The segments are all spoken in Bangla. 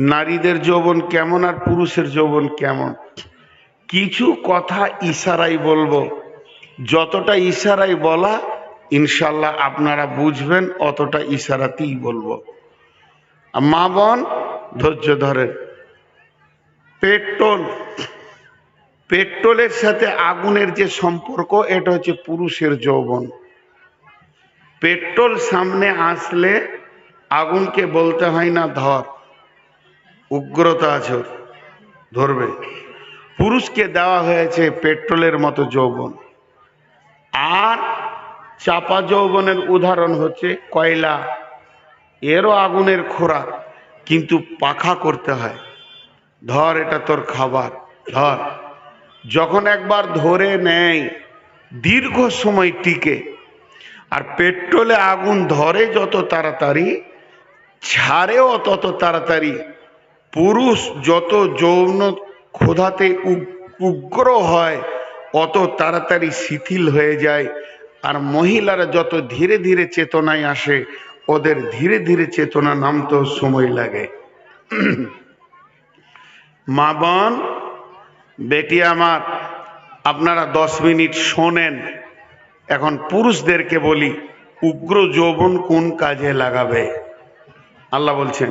নারীদের যৌবন কেমন আর পুরুষের যৌবন কেমন? কিছু কথা ইশারাই বলব। যতটা ইশারাই বলা ইনশাল্লাহ আপনারা বুঝবেন, অতটা ইশারাতেই বলব। মা বোন, ধৈর্য ধরেন। পেট্রোল। পেট্রোলের সাথে আগুনের যে সম্পর্ক, এটা হচ্ছে পুরুষের যৌবন। পেট্রোল সামনে আসলে আগুনকে বলতে হয় না ধর। উগ্রতা আছে ধরবে। পুরুষকে দেওয়া হয়েছে পেট্রোলের মতো যৌবন। আর চাপা যৌবনের উদাহরণ হচ্ছে কয়লা। এরও আগুনের খোরাক, কিন্তু পাখা করতে হয়। ধর এটা তোর খাবার, ধর। যখন একবার ধরে নেয়, দীর্ঘ সময় টিকে। আর পেট্রোলে আগুন ধরে যত তাড়াতাড়ি, ছাড়েও তত তাড়াতাড়ি পুরুষ যত যৌন ক্ষোধাতে উগ- উগ্র হয়, অত তাড়াতাড়ি শিথিল হয়ে যায়। আর মহিলারা যত ধীরে ধীরে চেতনায় আসে, ওদের ধীরে ধীরে চেতনা নামতেও সময় লাগে। মা বোন, বেটি আমার, আপনারা দশ মিনিট শোনেন। এখন পুরুষদেরকে বলি, উগ্র যৌবন কোন কাজে লাগাবে? আল্লাহ বলছেন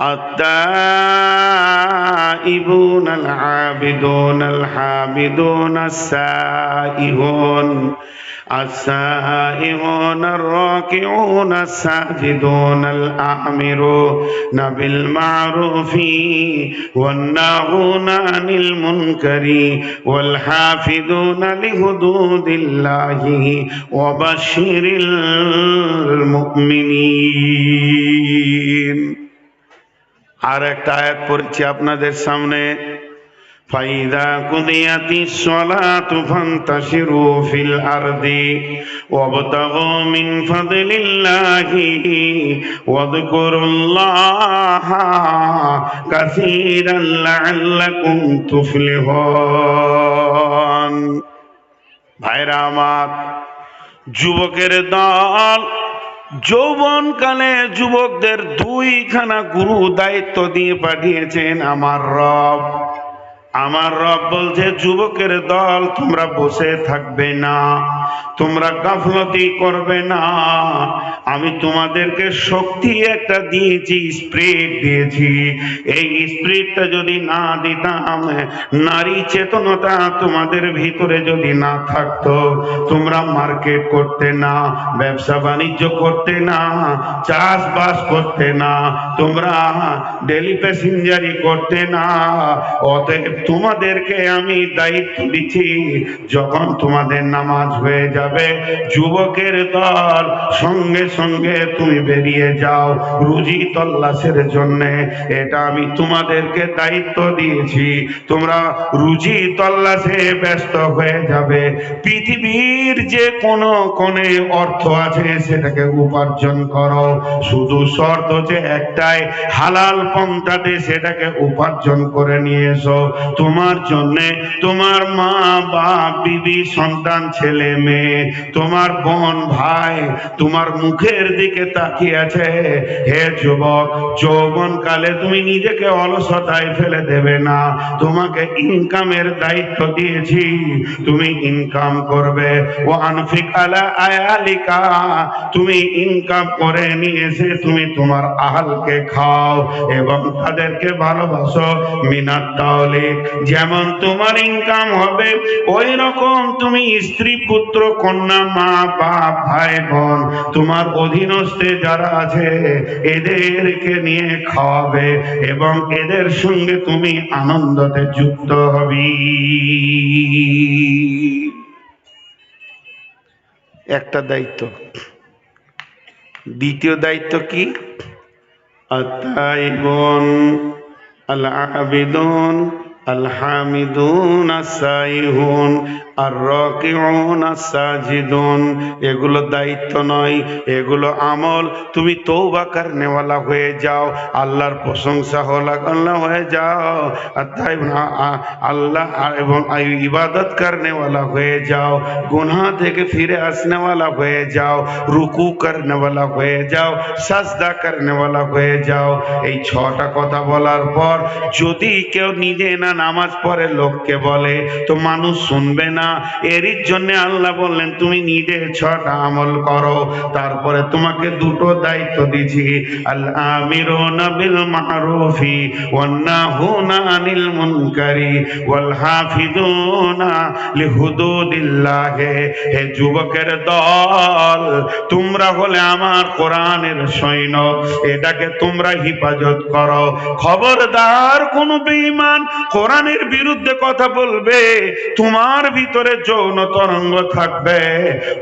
التائبون العابدون الحامدون السائحون السائحون الراكعون الساجدون الآمرون بالمعروف والناهون عن المنكر والحافظون لحدود الله وبشر المؤمنين আর একটা আয়াত পড়েছি আপনাদের সামনে। ফাইদা কুদিয়াতি সলাতু ফান্তাশিরু ফিল আরদি ওয়াবতাগু মিন ফাদলিল্লাহি ওয়াযকুরুল্লাহা কাসীরান লাআল্লাকুম তুফলিহুন। যুবকের দল যৌবনকালে যুবকদের দুইখানা গুরু দায়িত্ব দিয়ে পাঠিয়েছেন আমার রব। আমার রব বলছে, যুবকের দল তোমরা বসে থাকবে না। তোমরা গাফলতি করবে না। আমি তোমাদেরকে শক্তি একটা দিয়েছি, স্প্রিট দিয়েছি। এই স্প্রিটটা যদি না দিতাম, নারী চেতনতা তোমাদের ভিতরে যদি না থাকতো, তোমরা মার্কেট করতে না, ব্যবসা বাণিজ্য করতে না, চাষবাস করতে না, তোমরা ডেলি প্যাসেঞ্জারি করতে না। অতএব তোমাদেরকে আমি দায়িত্ব দিচ্ছি, যখন তোমাদের নামাজ হয়ে যাবে। যুবকের দল, সঙ্গে সঙ্গে তুমি বেরিয়ে যাও রুজি তল্লাশের জন্য। এটা আমি তোমাদেরকে দায়িত্ব দিয়েছি। তোমরা রুজি তল্লাশে ব্যস্ত হয়ে যাবে। পৃথিবীর যে কোনো কোণে অর্থ আছে, সেটাকে উপার্জন করো। শুধু শর্ত যে একটাই, হালাল পন্থাতে সেটাকে উপার্জন করে নিয়ে এসো। তোমার জন্য তোমার মা বাপ বিবি, সন্তান, ছেলে মেয়ে তোমার বোন ভাই তোমার মুখের দিকে তাকিয়ে আছে। হে যুবক, যৌবন কালে তুমি নিজেকে অলসতায় ফেলে দেবে না। তোমাকে ইনকামের দায়িত্ব দিয়েছি। তুমি ইনকাম করবে। ও আনফিক আলা আয়ালিকা, তুমি ইনকাম করে নিয়ে এসে তুমি তোমার আহালকে খাও এবং তাদেরকে ভালোবাসো। মিনার তাহলে যেমন তোমার ইনকাম হবে ওই রকম তুমি স্ত্রী পুত্র কন্যা, মা, বাপ, ভাই, বোন, তোমার অধীনস্থে যারা আছে, এদেরকে নিয়ে খাওয়াবে এবং এদের সঙ্গে তুমি আনন্দতে যুক্ত হবি। একটা দায়িত্ব। দ্বিতীয় দায়িত্ব কি? আত্মাইবন আল আবিদন আলহামিদুন আসাইহুন আর রকিউন আসাজিদুন। এগুলো দায়িত্ব নয়, এগুলো আমল। তুমি তৌবা করনেওয়ালা হয়ে যাও, আল্লাহর প্রশংসা হলা আল্লাহ হয়ে যাও। তাই আল্লাহ এবং ইবাদত করনেওয়ালা হয়ে যাও, গুনাহ থেকে ফিরে আসনেওয়ালা হয়ে যাও, রুকু করনেওয়ালা হয়ে যাও, সাজদা করনেওয়ালা হয়ে যাও। এই ছটা কথা বলার পর যদি কেউ নিজে না নামাজ পড়ে লোককে বলে, তো মানুষ শুনবে না? এরই জন্য আল্লাহ বললেন, তুমি নিজে ছটা আমল করো, তারপরে তোমাকে দুটো দায়িত্ব দিছি সৈন্য এটাকে তোমরা হিফাজত করো। খবরদার কোন বেঈমান কোরআনের বিরুদ্ধে কথা বলবে, তোমার ভিতরে যৌন তরঙ্গ থাকবে,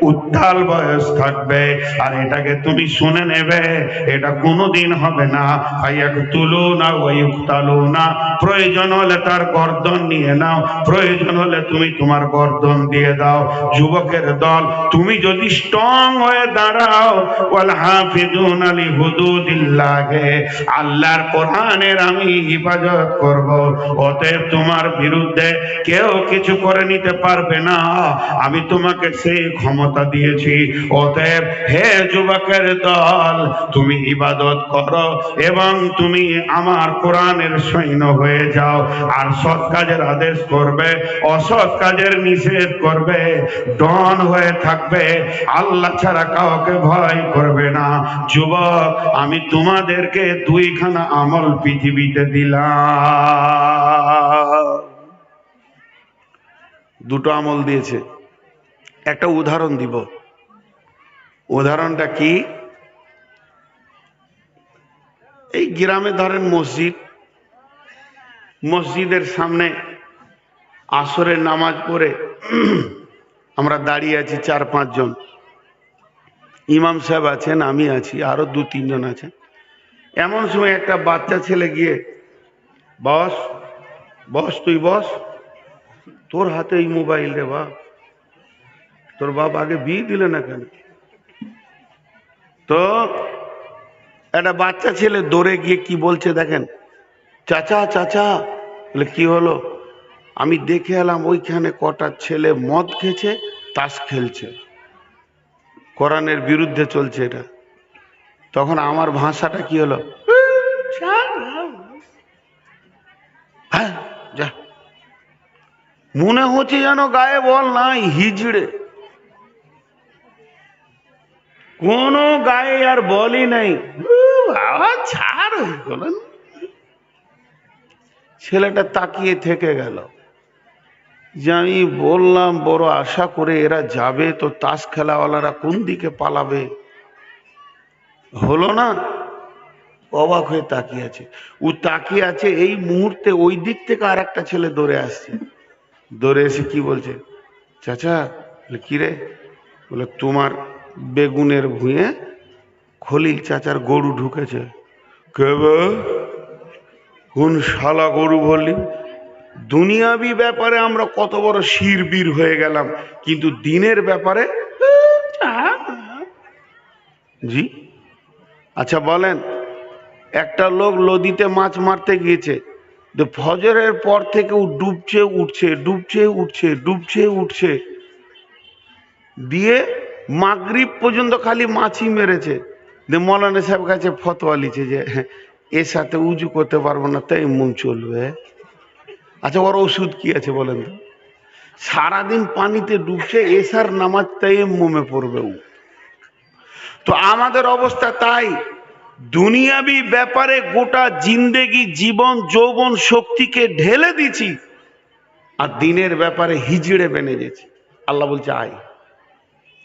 উত্তাল বয়স থাকবে, আর এটাকে তুমি শুনে নেবে, এটা কোনোদিন হবে না। আইয়াক তুলো না ওয়াইউক্তালো না প্রয়োজন হলে তার গর্দন নিয়ে নাও, প্রয়োজন হলে তুমি তোমার গর্দন দিয়ে দাও। যুবকের দল, তুমি যদি স্ট্রং হয়ে দাঁড়াও, ওয়াল হাফিজুন আলী হুদুদিল্লাহে আল্লাহর কোরআনের আমি হিফাজত করব তোমার বিরুদ্ধে কেউ কিছু করে নিতে পারবে না। আমি তোমাকে সেই ক্ষমতা দিয়েছি। অতএব হে যুবকের দল, তুমি ইবাদত করো এবং তুমি আমার কোরআনের সৈন্য হয়ে যাও। আর সৎ কাজের আদেশ করবে, অসৎ কাজের নিষেধ করবে, ডন হয়ে থাকবে। আল্লাহ ছাড়া কাউকে ভয় করবে না। যুবক, আমি তোমাদেরকে দুইখানা আমল পৃথিবীতে দিলাম। দুটো আমল দিয়েছে। একটা উদাহরণ দিব। উদাহরণটা কি? এই গ্রামে ধরেন মসজিদ, মসজিদের সামনে আসরের নামাজ পড়ে আমরা দাঁড়িয়ে আছি চার পাঁচজন। ইমাম সাহেব আছেন, আমি আছি, আরও দু তিনজন আছেন। এমন সময় একটা বাচ্চা ছেলে গিয়ে, বস বস, তুই বস। তোর হাতে এই মোবাইল রে বাপ। তোর বাপ আগে বিয়ে দিলে না কেন? তো একটা বাচ্চা ছেলে দৌড়ে গিয়ে কি বলছে দেখেন? চাচা চাচা বলে কি হলো? আমি দেখে এলাম ওইখানে কটা ছেলে মদ খেছে তাস খেলছে। কোরআনের বিরুদ্ধে চলছে এটা। তখন আমার ভাষাটা কি হলো? হ্যাঁ যা। মনে হচ্ছে যেন গায়ে বল নাই, হিজড়ে। কোনো গায়ে আর বলই নাই। ছেলেটা তাকিয়ে থেকে গেল। যে আমি বললাম, বড় আশা করে এরা যাবে, তো তাস খেলাওয়ালারা কোন দিকে পালাবে? হলো না? অবাক হয়ে তাকিয়ে আছে। ও তাকিয়ে আছে এই মুহূর্তে ওই দিক থেকে আর একটা ছেলে দৌড়ে আসছে। দৌড়ে এসে কি বলছে? চাচা কি রে? বলে, তোমার বেগুনের ভুঁয়ে খলিল চাচার গরু ঢুকেছে। কে বে? কোন শালা গরু বললি? দুনিয়াবি ব্যাপারে আমরা কত বড় শিরবীর হয়ে গেলাম, কিন্তু দিনের ব্যাপারে জি? আচ্ছা বলেন, একটা লোক নদীতে মাছ মারতে গিয়েছে ফজরের পর থেকে ও ডুবছে, উঠছে ডুবছে উঠছে ডুবছে, উঠছে। দিয়ে মাগরিব পর্যন্ত খালি মাছই মেরেছে। মৌলানা সাহেব কাছে ফতোয়া লিছে যে, এর সাথে উজু করতে পারব না, তাই মুন চলবে। আচ্ছা ওর ওষুধ কি আছে বলেন তো? সারাদিন পানিতে ডুবছে, এসার নামাজ তাই মোমে পড়বে ও। তো আমাদের অবস্থা তাই। দুনিয়াবি ব্যাপারে গোটা জিন্দেগি, জীবন, যৌবন শক্তিকে ঢেলে দিছি আর দিনের ব্যাপারে হিজড়ে বেনে গেছি আল্লাহ বলছে, আয়।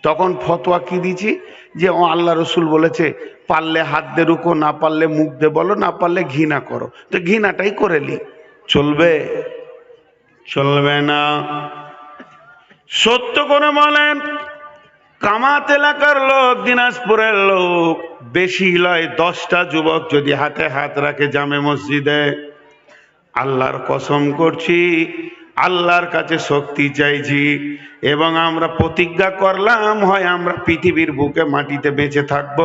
তখন ফতোয়া কি দিছি যে, ও আল্লাহ রসুল বলেছে, পারলে হাত দে রুকো, না পারলে মুখ দে বলো, না পারলে ঘৃণা করো। তো ঘৃণাটাই করে লি। চলবে? চলবে না। সত্য করে বলেন কামাত এলাকার লোক, দিনাজপুরের লোক, বেশি লয় দশটা যুবক যদি হাতে হাত রাখে জামে মসজিদে। আল্লাহর কসম করছি, আল্লাহর কাছে শক্তি চাইছি এবং আমরা প্রতিজ্ঞা করলাম, হয় আমরা পৃথিবীর বুকে মাটিতে বেঁচে থাকব।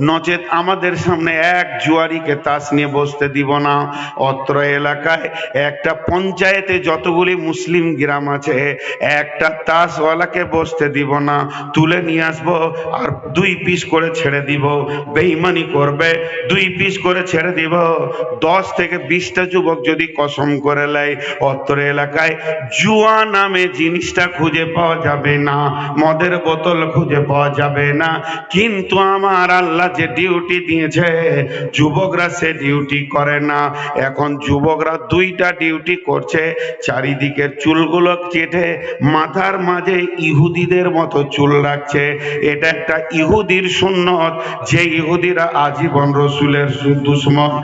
নচেত আমাদের সামনে এক জুয়ারিকে তাস নিয়ে বসতে দিব না। অত্র এলাকায় একটা পঞ্চায়েতে যতগুলি মুসলিম গ্রাম আছে, একটা তাসওয়ালাকে বসতে দিব না। তুলে নিয়ে আসব আর দুই পিস করে ছেড়ে দিব। বেইমানি করবে, দুই পিস করে ছেড়ে দিব। দশ থেকে বিশটা যুবক যদি কসম করে লাই অত্র এলাকায় জুয়া নামে জিনিসটা খুঁজে পাওয়া যাবে না। মদের বোতল খুঁজে পাওয়া যাবে না। কিন্তু আমার আল্লাহ যে ডিউটি দিয়েছে, যুবকরা সে ডিউটি করে না। এখন যুবকরা দুইটা ডিউটি করছে, চারিদিকের চুলগুলো কেটে মাথার মাঝে ইহুদিদের মতো চুল রাখছে। এটা একটা ইহুদির সুন্নত। যে ইহুদিরা আজীবন রসুলের দুশ্মন।